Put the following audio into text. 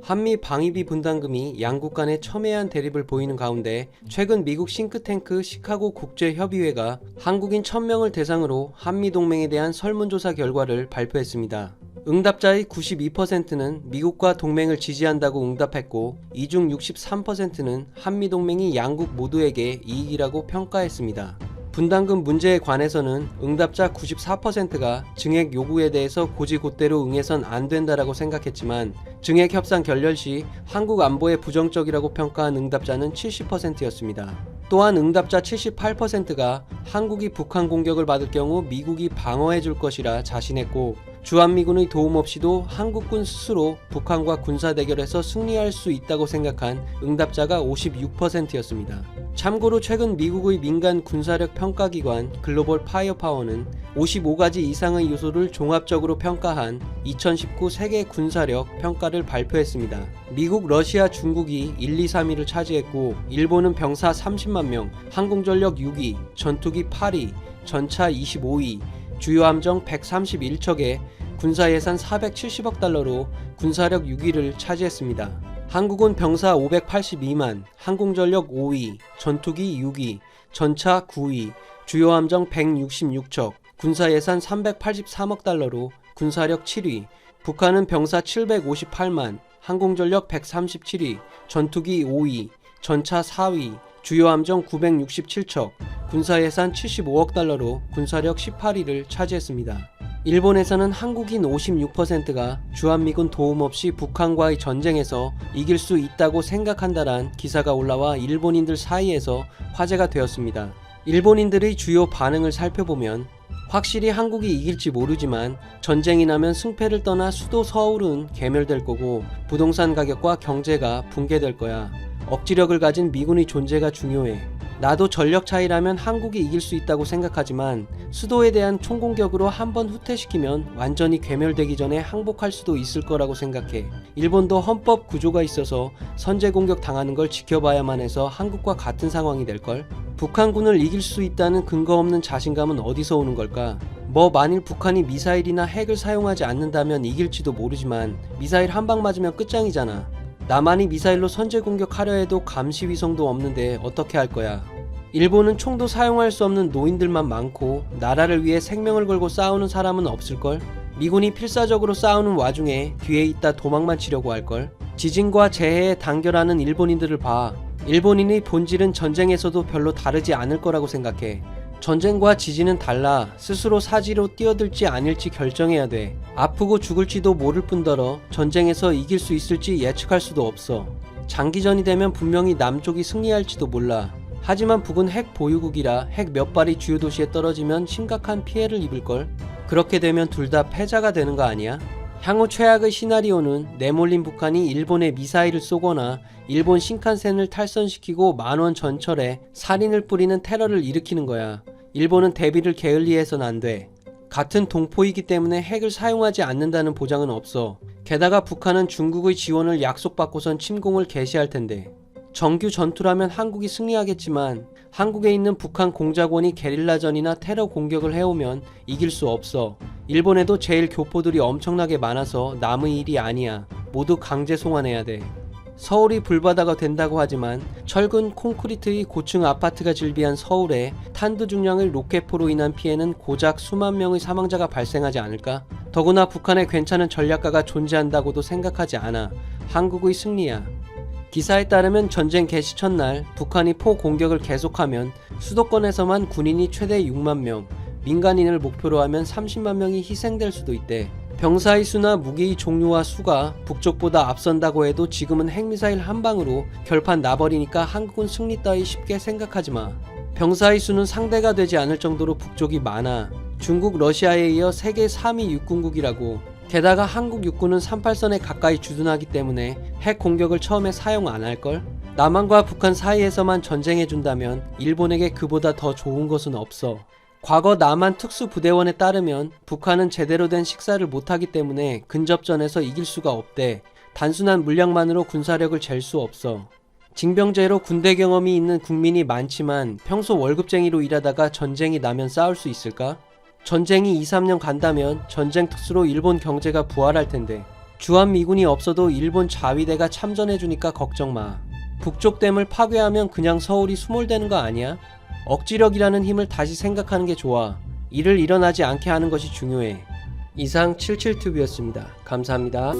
한미 방위비 분담금이 양국 간의 첨예한 대립을 보이는 가운데 최근 미국 싱크탱크 시카고 국제협의회가 한국인 1000명을 대상으로 한미 동맹에 대한 설문조사 결과를 발표했습니다. 응답자의 92%는 미국과 동맹을 지지한다고 응답했고 이 중 63%는 한미 동맹이 양국 모두에게 이익이라고 평가했습니다. 분담금 문제에 관해서는 응답자 94%가 증액 요구에 대해서 고지고대로 응해선 안 된다라고 생각했지만 증액 협상 결렬 시 한국 안보에 부정적이라고 평가한 응답자는 70%였습니다. 또한 응답자 78%가 한국이 북한 공격을 받을 경우 미국이 방어해 줄 것이라 자신했고 주한미군의 도움 없이도 한국군 스스로 북한과 군사 대결에서 승리할 수 있다고 생각한 응답자가 56%였습니다. 참고로 최근 미국의 민간 군사력 평가기관 글로벌 파이어파워는 55가지 이상의 요소를 종합적으로 평가한 2019 세계 군사력 평가를 발표했습니다. 미국, 러시아, 중국이 1, 2, 3위를 차지했고 일본은 병사 30만 명, 항공전력 6위, 전투기 8위, 전차 25위, 주요 함정 131척에 군사 예산 470억 달러로 군사력 6위를 차지했습니다. 한국은 병사 582만, 항공전력 5위, 전투기 6위, 전차 9위, 주요 함정 166척, 군사 예산 383억 달러로 군사력 7위, 북한은 병사 758만, 항공전력 137위, 전투기 5위, 전차 4위, 주요 함정 967척, 군사 예산 75억 달러로 군사력 18위를 차지했습니다. 일본에서는 한국인 56%가 주한미군 도움 없이 북한과의 전쟁에서 이길 수 있다고 생각한다란 기사가 올라와 일본인들 사이에서 화제가 되었습니다. 일본인들의 주요 반응을 살펴보면 확실히 한국이 이길지 모르지만 전쟁이 나면 승패를 떠나 수도 서울은 개멸될 거고 부동산 가격과 경제가 붕괴될 거야. 억지력을 가진 미군의 존재가 중요해. 나도 전력 차이라면 한국이 이길 수 있다고 생각하지만 수도에 대한 총공격으로 한 번 후퇴시키면 완전히 괴멸되기 전에 항복할 수도 있을 거라고 생각해. 일본도 헌법 구조가 있어서 선제 공격 당하는 걸 지켜봐야만 해서 한국과 같은 상황이 될걸? 북한군을 이길 수 있다는 근거 없는 자신감은 어디서 오는 걸까? 뭐 만일 북한이 미사일이나 핵을 사용하지 않는다면 이길지도 모르지만 미사일 한 방 맞으면 끝장이잖아. 나만이 미사일로 선제 공격하려 해도 감시 위성도 없는데 어떻게 할 거야? 일본은 총도 사용할 수 없는 노인들만 많고 나라를 위해 생명을 걸고 싸우는 사람은 없을걸? 미군이 필사적으로 싸우는 와중에 뒤에 있다 도망만 치려고 할걸? 지진과 재해에 단결하는 일본인들을 봐. 일본인의 본질은 전쟁에서도 별로 다르지 않을 거라고 생각해. 전쟁과 지진은 달라 스스로 사지로 뛰어들지 아닐지 결정해야 돼. 아프고 죽을지도 모를 뿐더러 전쟁에서 이길 수 있을지 예측할 수도 없어. 장기전이 되면 분명히 남쪽이 승리할지도 몰라. 하지만 북은 핵 보유국이라 핵 몇 발이 주요 도시에 떨어지면 심각한 피해를 입을걸. 그렇게 되면 둘 다 패자가 되는 거 아니야? 향후 최악의 시나리오는 내몰린 북한이 일본에 미사일을 쏘거나 일본 신칸센을 탈선시키고 만원 전철에 살인을 뿌리는 테러를 일으키는 거야. 일본은 대비를 게을리해선 안 돼. 같은 동포이기 때문에 핵을 사용하지 않는다는 보장은 없어. 게다가 북한은 중국의 지원을 약속받고선 침공을 개시할 텐데. 정규 전투라면 한국이 승리하겠지만 한국에 있는 북한 공작원이 게릴라전이나 테러 공격을 해오면 이길 수 없어. 일본에도 제일 교포들이 엄청나게 많아서 남의 일이 아니야. 모두 강제 송환해야 돼. 서울이 불바다가 된다고 하지만 철근 콘크리트의 고층 아파트가 즐비한 서울에 탄두 중량의 로켓포로 인한 피해는 고작 수만 명의 사망자가 발생하지 않을까? 더구나 북한에 괜찮은 전략가가 존재한다고도 생각하지 않아. 한국의 승리야. 기사에 따르면 전쟁 개시 첫날 북한이 포 공격을 계속하면 수도권에서만 군인이 최대 6만 명, 민간인을 목표로 하면 30만 명이 희생될 수도 있대. 병사의 수나 무기의 종류와 수가 북쪽보다 앞선다고 해도 지금은 핵미사일 한 방으로 결판 나버리니까 한국은 승리 따위 쉽게 생각하지 마. 병사의 수는 상대가 되지 않을 정도로 북쪽이 많아. 중국, 러시아에 이어 세계 3위 육군국이라고. 게다가 한국 육군은 38선에 가까이 주둔하기 때문에 핵 공격을 처음에 사용 안 할걸? 남한과 북한 사이에서만 전쟁해준다면 일본에게 그보다 더 좋은 것은 없어. 과거 남한 특수부대원에 따르면 북한은 제대로 된 식사를 못하기 때문에 근접전에서 이길 수가 없대. 단순한 물량만으로 군사력을 잴 수 없어. 징병제로 군대 경험이 있는 국민이 많지만 평소 월급쟁이로 일하다가 전쟁이 나면 싸울 수 있을까? 전쟁이 2, 3년 간다면 전쟁 특수로 일본 경제가 부활할 텐데 주한미군이 없어도 일본 자위대가 참전해주니까 걱정 마. 북쪽 댐을 파괴하면 그냥 서울이 수몰되는 거 아니야? 억지력이라는 힘을 다시 생각하는 게 좋아. 일을 일어나지 않게 하는 것이 중요해. 이상 77튜브였습니다. 감사합니다.